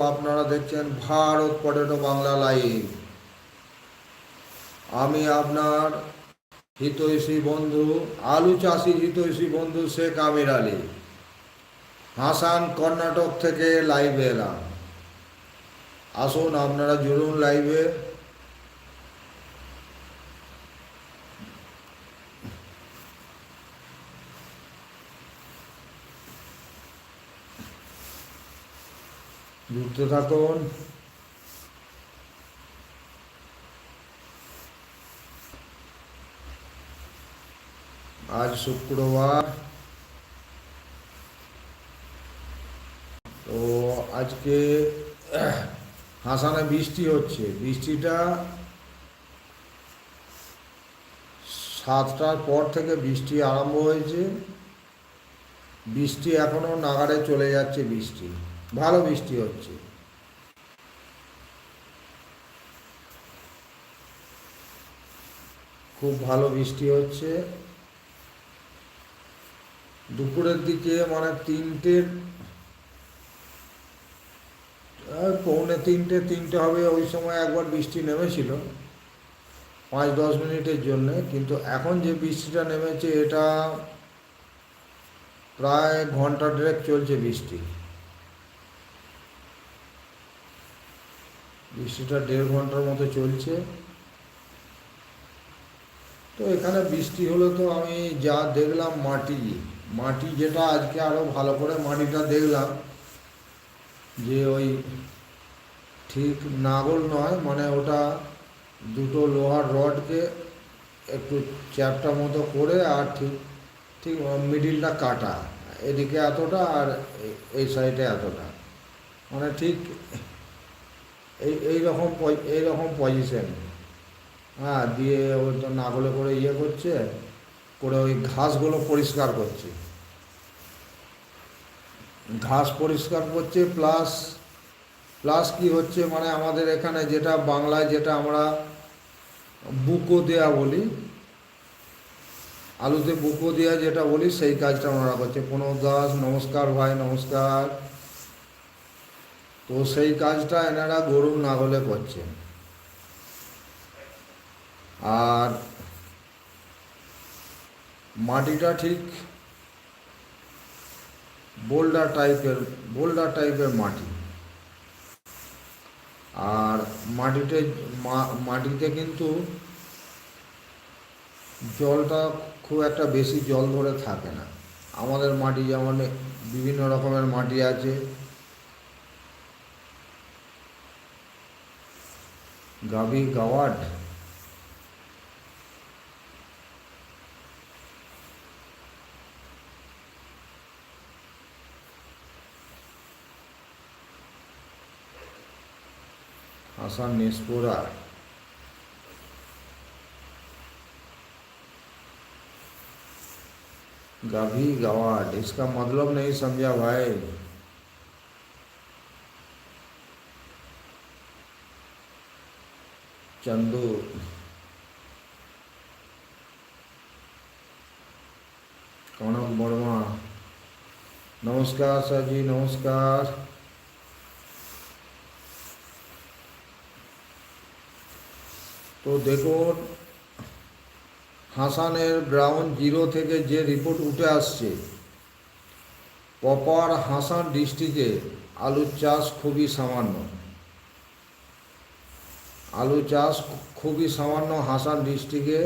আপনারা দেখছেন Bharat potato Bangla live. আমি আপনার হিতৈষী বন্ধু, আলু চাষি হিতৈষী বন্ধু শেখ আমির আলী। হাসান কর্ণাটক থেকে লাইভে এলাম। আসুন আপনারা জুড়ুন লাইভে। যুক্ত থাকুন আজ শুক্রবার। তো আজকে হাসানে বৃষ্টি হচ্ছে। বৃষ্টিটা সাতটার পর থেকে বৃষ্টি আরম্ভ হয়েছে। বৃষ্টি এখনও নাগারে চলে যাচ্ছে বৃষ্টি। ভালো বৃষ্টি হচ্ছে। খুব ভালো বৃষ্টি হচ্ছে। দুপুরের দিকে মানে তিনটের আহ, পৌনে তিনটে তিনটে হবে ওই সময় একবার বৃষ্টি নেমেছিল পাঁচ দশ মিনিটের জন্যে কিন্তু এখন যে বৃষ্টিটা নেমেছে এটা প্রায় ঘণ্টা দেড়েক চলছে বৃষ্টি। বৃষ্টিটা দেড় ঘণ্টার মতো চলছে। তো এখানে বৃষ্টি হলে তো আমি যা দেখলাম মাটি মাটি যেটা আজকে আরও ভালো করে মাটিটা দেখলাম, যে ওই ঠিক নাগল নয় মানে ওটা দুটো লোহার রডকে একটু চ্যাপটা মতো করে আর ঠিক ঠিক মিডিলটা কাটা, এদিকে এতটা আর এই সাইডে এতটা। মানে ঠিক এই এই রকম পয়- এই রকম পজিশন হ্যাঁ দিয়ে ওই তো নাগলে করে ইয়ে করছে, করে ওই ঘাসগুলো পরিষ্কার করছে। ঘাস পরিষ্কার করছে প্লাস প্লাস কি হচ্ছে মানে আমাদের এখানে যেটা বাংলায় যেটা আমরা বুকো দেয়া বলি, আলুতে বুকো দেয়া যেটা বলি, সেই কাজটা ওনারা করছে। প্রণব দাস নমস্কার ভাই, নমস্কার। তো সেই কাজটা এনারা গরুর নাগলে করছেন আর মাটিটা ঠিক বোল্ডার টাইপের বোল্ডার টাইপের মাটি। আর মাটিতে মাটিতে কিন্তু জলটা খুব একটা বেশি জল ধরে থাকে না। আমাদের মাটি যেমন বিভিন্ন রকমের মাটি আছে गावी गावाट आसान नेसपोरा गाभी गवाट इसका मतलब नहीं समझा भाई। চান্দর। কনক বর্মা, নমস্কার স্যারজি, নমস্কার। তো দেখুন, হাসানের ব্রাউন জিরো থেকে যে রিপোর্ট উঠে আসছে পপার হাসান ডিস্ট্রিক্টে আলুর চাষ খুবই সামান্য। আলু চাষ খুবই সামান্য হাসান ডিস্ট্রিক্টে।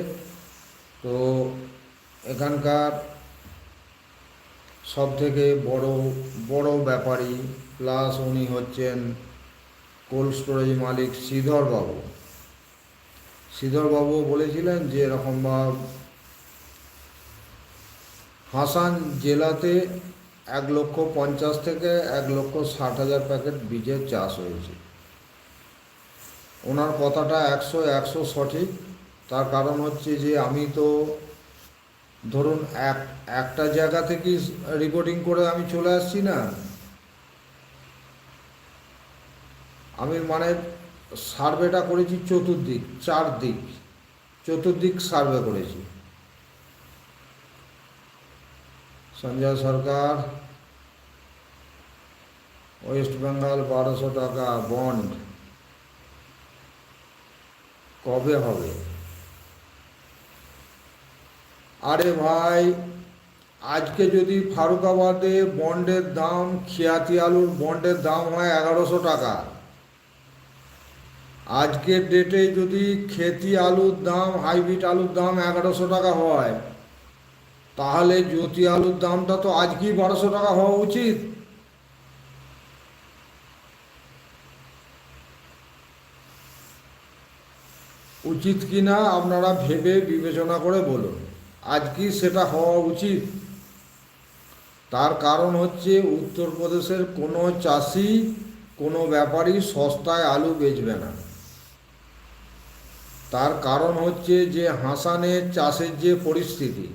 তো এখানকার সব থেকে বড় বড় ব্যাপারী প্লাস উনি হচ্ছেন কোল্ড স্টোরেজ মালিক শ্রীধর বাবু শ্রীধরবাবু বলেছিলেন যে এরকম বা হাসান জেলাতে এক লক্ষ পঞ্চাশ থেকে এক লক্ষ ষাট হাজার প্যাকেট বীজের চাষ হয়েছে। ওনার কথাটা একশো একশো সঠিক। তার কারণ হচ্ছে যে আমি তো, ধরুন এক, একটা জায়গা থেকেই রিপোর্টিং করে আমি চলে আসছি না। আমি মানে সার্ভেটা করেছি চতুর্দিক, চারদিক, চতুর্দিক সার্ভে করেছি। সঞ্জয় সরকার ওয়েস্ট বেঙ্গল বারোশো টাকা বন্ড কবে হবে? আরে ভাই, আজকে যদি ফারুকাবাদে বন্ডের দাম, খিয়াতি আলুর বন্ডের দাম হয় এগারোশো টাকা। আজকের ডেটে যদি খেতি আলুর দাম, হাইব্রিড আলুর দাম এগারোশো টাকা হয়, তাহলে জ্যোতি আলুর দামটা তো আজকেই বারোশো টাকা হওয়া উচিত। উচিত কি না আপনারা ভেবে বিবেচনা করে বলুন। আজ কি সেটা হওয়া উচিত? তার কারণ হচ্ছে উত্তরপ্রদেশের কোনো চাষি, কোনো ব্যাপারী সস্তায় আলু বেচবে না। তার কারণ হচ্ছে যে হাসানের চাষের যে পরিস্থিতি,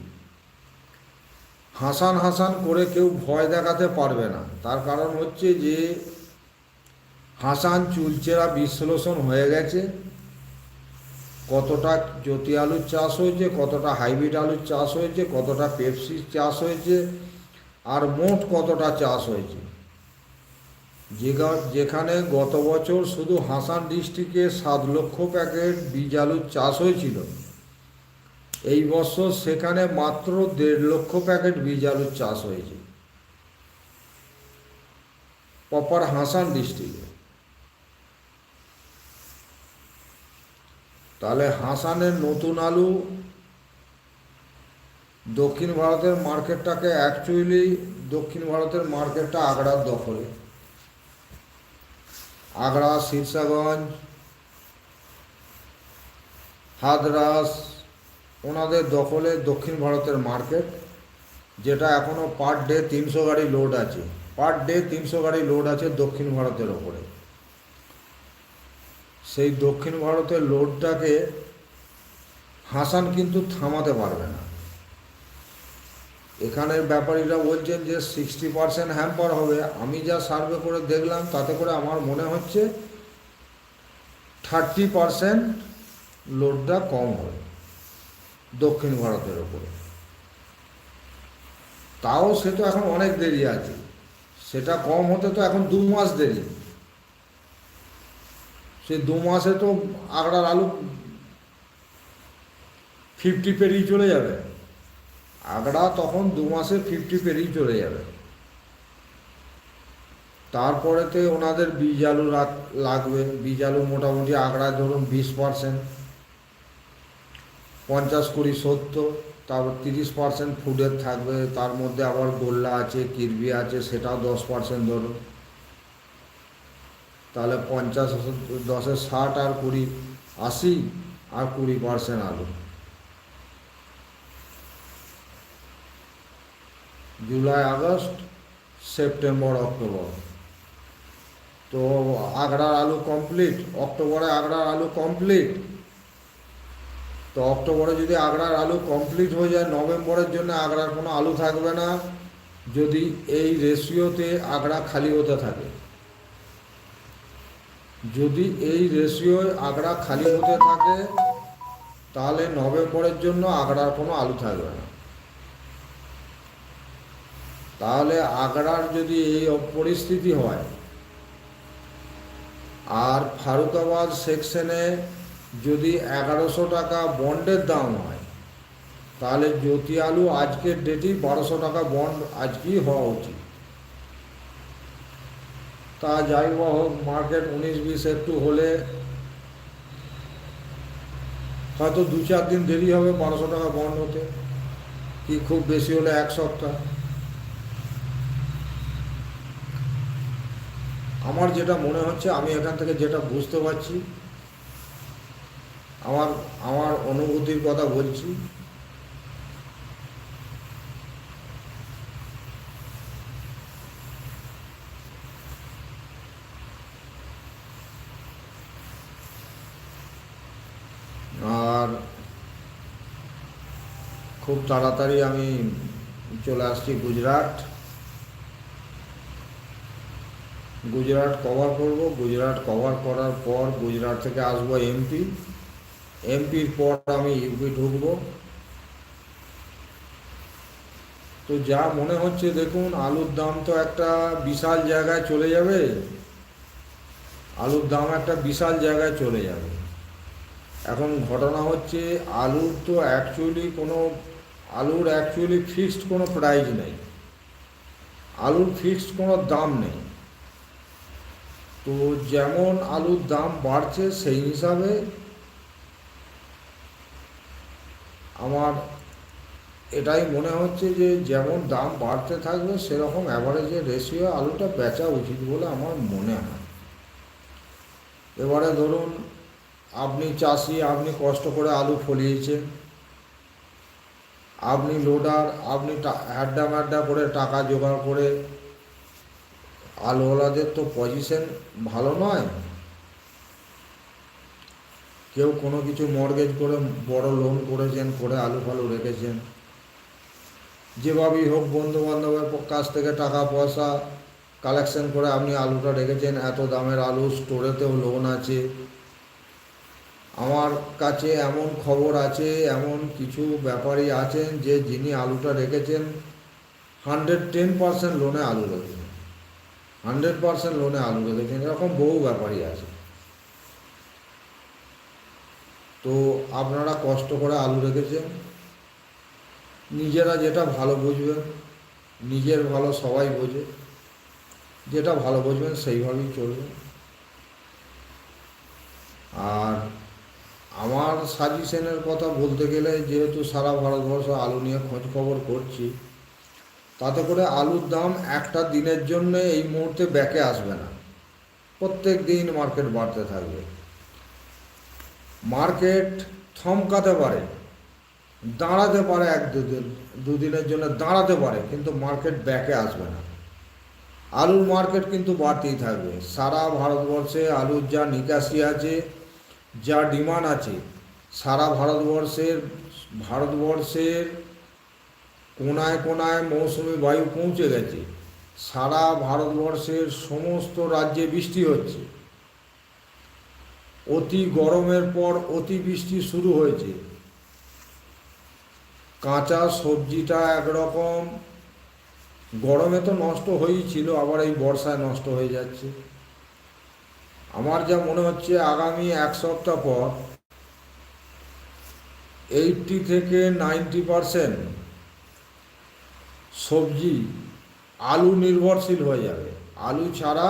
হাসান হাসান করে কেউ ভয় দেখাতে পারবে না। তার কারণ হচ্ছে যে হাসান চুলচেরা বিশ্লেষণ হয়ে গেছে। কতটা জ্যোতি আলুর চাষ হয়েছে, কতটা হাইব্রিড আলুর চাষ হয়েছে, কতটা পেপসির চাষ হয়েছে, আর মোট কতটা চাষ হয়েছে। যেখানে গত বছর শুধু হাসান ডিস্ট্রিক্টে সাত লক্ষ প্যাকেট বীজ আলুর চাষ হয়েছিল, এই বছর সেখানে মাত্র দেড় লক্ষ প্যাকেট বীজ আলুর চাষ হয়েছে। প্রপার হাসান ডিস্ট্রিক্টে। তাহলে হাসানের নতুন আলু দক্ষিণ ভারতের মার্কেটটাকে অ্যাকচুয়ালি দক্ষিণ ভারতের মার্কেটটা আগ্রার দখলে। আগ্রা শীর্ষাগঞ্জ হাদরাস, ওনাদের দখলে দক্ষিণ ভারতের মার্কেট, যেটা এখনও পার ডে তিনশো গাড়ি লোড আছে। পার ডে তিনশো গাড়ি লোড আছে দক্ষিণ ভারতের ওপরে। সেই দক্ষিণ ভারতের লোডটাকে হাসান কিন্তু থামাতে পারবে না। এখানের ব্যাপারীরা বলছেন যে সিক্সটি পার্সেন্ট হ্যাম্পার হবে। আমি যা সার্ভে করে দেখলাম, তাতে করে আমার মনে হচ্ছে থার্টি পার্সেন্ট লোডটা কম হবে দক্ষিণ ভারতের ওপরে। তাও সে তো এখন অনেক দেরি আছে। সেটা কম হতে তো এখন দু মাস দেরি। সে দু মাসে তো আগড়ার আলু ফিফটি পেরিয়ে চলে যাবে। আগড়া তখন দু মাসে ফিফটি পেরিয়ে চলে যাবে। তারপরেতে ওনাদের বীজ আলু লাগবে। বীজ আলু মোটামুটি আগড়ায় ধরুন বিশ পার্সেন্ট পঞ্চাশ কুড়ি সত্তর তারপর তিরিশ পার্সেন্ট ফুডের থাকবে। তার মধ্যে আবার গোল্লা আছে, কিরবি আছে, সেটাও দশ পার্সেন্ট ধরুন। তাহলে পঞ্চাশ দশে ষাট আর কুড়ি আশি আর কুড়ি পার্সেন্ট আলু। July, August, September, October. তো আগ্রার আলু কমপ্লিট অক্টোবরে আগ্রার আলু কমপ্লিট তো অক্টোবরে যদি আগ্রার আলু কমপ্লিট হয়ে যায়, নভেম্বরের জন্য আগ্রার কোনো আলু থাকবে না। যদি এই রেশিওতে আগ্রা খালি হতে থাকে। যদি এই রেশিওয় আগ্রা খালি হতে থাকে, তাহলে নভেম্বরের জন্য আগ্রার কোনো আলু থাকবে না। তাহলে আগ্রার যদি এই পরিস্থিতি হয়, আর ফারুকাবাদ সেকশনে যদি এগারোশো টাকা বন্ডের দাম হয়, তাহলে জ্যোতি আলু আজকের ডেটেই বারোশো টাকা বন্ড আজকেই হওয়া উচিত। তা যাই হোক মার্কেট উনিশ বিশ একটু হলে হয়তো দু চার দিন দেরি হবে বারোশো টাকা বন্ড হতে, কি খুব বেশি হলে এক সপ্তাহ। আমার যেটা মনে হচ্ছে, আমি এখান থেকে যেটা বুঝতে পারছি, আমার আমার অনুভূতির কথা বলছি আর খুব তাড়াতাড়ি আমি চলে আসছি গুজরাট। গুজরাট কভার করব। গুজরাট কভার করার পর গুজরাট থেকে আসব এমপি এমপির পর আমি ইউপি ঢুকবো। তো যা মনে হচ্ছে দেখুন, আলুর দাম তো একটা বিশাল জায়গায় চলে যাবে। আলুর দাম একটা বিশাল জায়গায় চলে যাবে। এখন ঘটনা হচ্ছে, আলুর তো অ্যাকচুয়ালি কোনো, আলুর অ্যাকচুয়ালি ফিক্সড কোনো প্রাইস নেই। আলুর ফিক্সড কোনো দাম নেই। তো যেমন আলুর দাম বাড়ছে, সেই হিসাবে আমার এটাই মনে হচ্ছে যে, যেমন দাম বাড়তে থাকবে, সেরকম অ্যাভারেজের রেশিও আলুটা বেচা উচিত বলে আমার মনে হয়। এবারে ধরুন আপনি চাষি, আপনি কষ্ট করে আলু ফলিয়েছেন। আপনি লোডার, আপনি হ্যাড্ডা ম্যাড্ডা করে টাকা জোগাড় করে আলুওয়ালাদের তো পজিশন ভালো নয়। কেউ কোনো কিছু মর্গেজ করে বড় লোন করেছেন, করে আলু ফালু রেখেছেন। যেভাবেই হোক বন্ধু বান্ধবের কাছ থেকে টাকা, পয়সা কালেকশন করে আপনি আলুটা রেখেছেন, এত দামের আলু স্টোরেতেও লোন আছে। আমার কাছে এমন খবর আছে, এমন কিছু ব্যাপারী আছেন যে যিনি আলুটা রেখেছেন হান্ড্রেড টেন পার্সেন্ট লোনে আলু রেখেছেন। হান্ড্রেড পার্সেন্ট লোনে আলু রেখেছেন, এরকম বহু ব্যাপারই আছে। তো আপনারা কষ্ট করে আলু রেখেছেন, নিজেরা যেটা ভালো বুঝবেন, নিজের ভালো সবাই বোঝে, যেটা ভালো বুঝবেন সেইভাবেই চলবে। আর আমার সাজেশনের কথা বলতে গেলে যেহেতু সারা ভারতবর্ষ আলু নিয়ে খোঁজ খবর করছি, তাতে করে আলুর দাম একটা দিনের জন্য এই মুহূর্তে ব্যাকে আসবে না। প্রত্যেক দিন মার্কেট বাড়তে থাকবে। মার্কেট থমকাতে পারে, দাঁড়াতে পারে এক দুদিন দুদিনের জন্য দাঁড়াতে পারে, কিন্তু মার্কেট ব্যাকে আসবে না। আলুর মার্কেট কিন্তু বাড়তেই থাকবে। সারা ভারতবর্ষে আলুর যা নিকাশি আছে যা ডিমান্ড আছে, সারা ভারতবর্ষের ভারতবর্ষের কোনায় কোনায় মৌসুমি বায়ু পৌঁছে গেছে, সারা ভারতবর্ষের সমস্ত রাজ্যে বৃষ্টি হচ্ছে। অতি গরমের পর অতি বৃষ্টি শুরু হয়েছে। কাঁচা সবজিটা একরকম, গরমে তো নষ্ট হয়েই ছিল, আবার এই বর্ষায় নষ্ট হয়ে যাচ্ছে। আমার যা মনে হচ্ছে, আগামী এক সপ্তাহ পর এইটটি থেকে নাইনটি পারসেন্ট সবজি আলু নির্ভরশীল হয়ে যাবে। আলু ছাড়া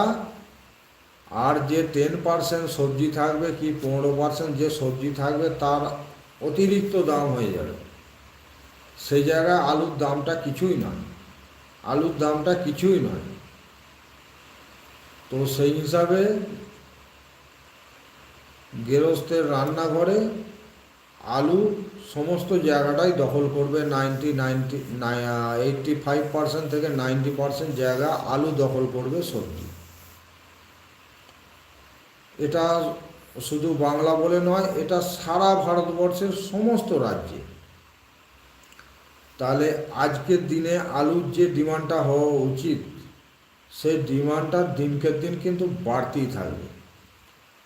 আর যে টেন পার্সেন্ট সবজি থাকবে কি পনেরো পার্সেন্ট যে সবজি থাকবে তার অতিরিক্ত দাম হয়ে যাবে। সেই জায়গায় আলুর দামটা কিছুই নয় আলুর দামটা কিছুই নয়। তো সেই হিসাবে গেরস্তের রান্নাঘরে আলু সমস্ত জায়গাটাই দখল করবে ninety ninety eighty five percent থেকে নাইনটি পার্সেন্ট জায়গা আলু দখল করবে সবজি। এটা শুধু বাংলা বলে নয়, এটা সারা ভারতবর্ষের সমস্ত রাজ্যে। তাহলে আজকের দিনে আলুর যে ডিমান্ডটা হওয়া উচিত, সেই ডিমান্ডটা দিনকে দিন কিন্তু বাড়তেই থাকবে।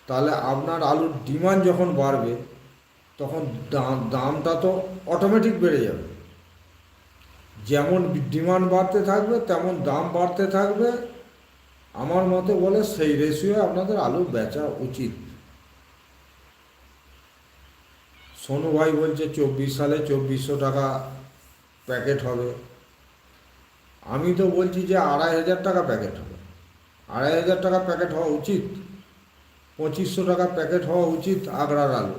তাহলে আপনার আলুর ডিমান্ড যখন বাড়বে, তখন দাম, দামটা তো অটোমেটিক বেড়ে যাবে। যেমন ডিমান্ড বাড়তে থাকবে, তেমন দাম বাড়তে থাকবে। আমার মতে বলে সেই রেশিও আপনাদের আলু বেচা উচিত। সোনু ভাই বলছে, চব্বিশ সালে চব্বিশশো টাকা প্যাকেট হবে। আমি তো বলছি যে আড়াই হাজার টাকা প্যাকেট হবে। আড়াই হাজার টাকা প্যাকেট হওয়া উচিত? পঁচিশশো টাকা প্যাকেট হওয়া উচিত আগ্রার আলু।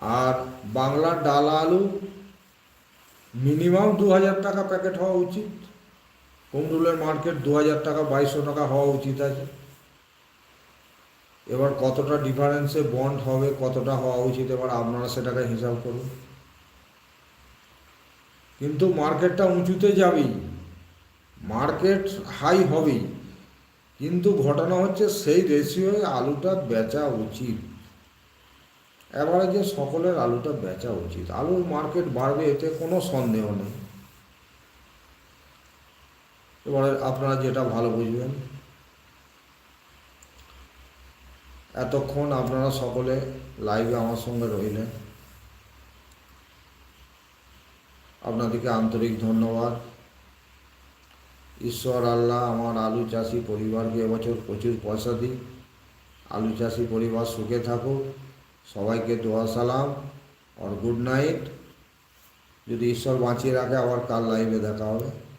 আর বাংলার ডাল আলু মিনিমাম দু হাজার টাকা প্যাকেট হওয়া উচিত। কুমরুলের মার্কেট দু হাজার টাকা, বাইশশো টাকা হওয়া উচিত আছে। এবার কতটা ডিফারেন্সে বন্ড হবে, কতটা হওয়া উচিত, এবার আপনারা সেটাকে হিসাব করুন। কিন্তু মার্কেটটা উঁচুতে যাবেই। মার্কেট হাই হবেই। কিন্তু ঘটনা হচ্ছে সেই রেশিওয়ে আলুটা বেচা উচিত। এবারে যে সকলের আলুটা বেচা উচিত, আলুর মার্কেট বাড়বে এতে কোনো সন্দেহ নেই। এবারে আপনারা যেটা ভালো বুঝবেন, এতক্ষণ আপনারা সকলে লাইভে আমার সঙ্গে রইলেন। আপনাদেরকে আন্তরিক ধন্যবাদ। ঈশ্বর, আল্লাহ, আমার আলু চাষি পরিবারকে এবছর প্রচুর পয়সা দিই আলু চাষি পরিবার সুখে থাকুক। সবাইকে দোয়া সালাম আর গুড নাইট যদি ঈশ্বর বাঁচিয়ে রাখে, আবার কাল লাইভে দেখা হবে।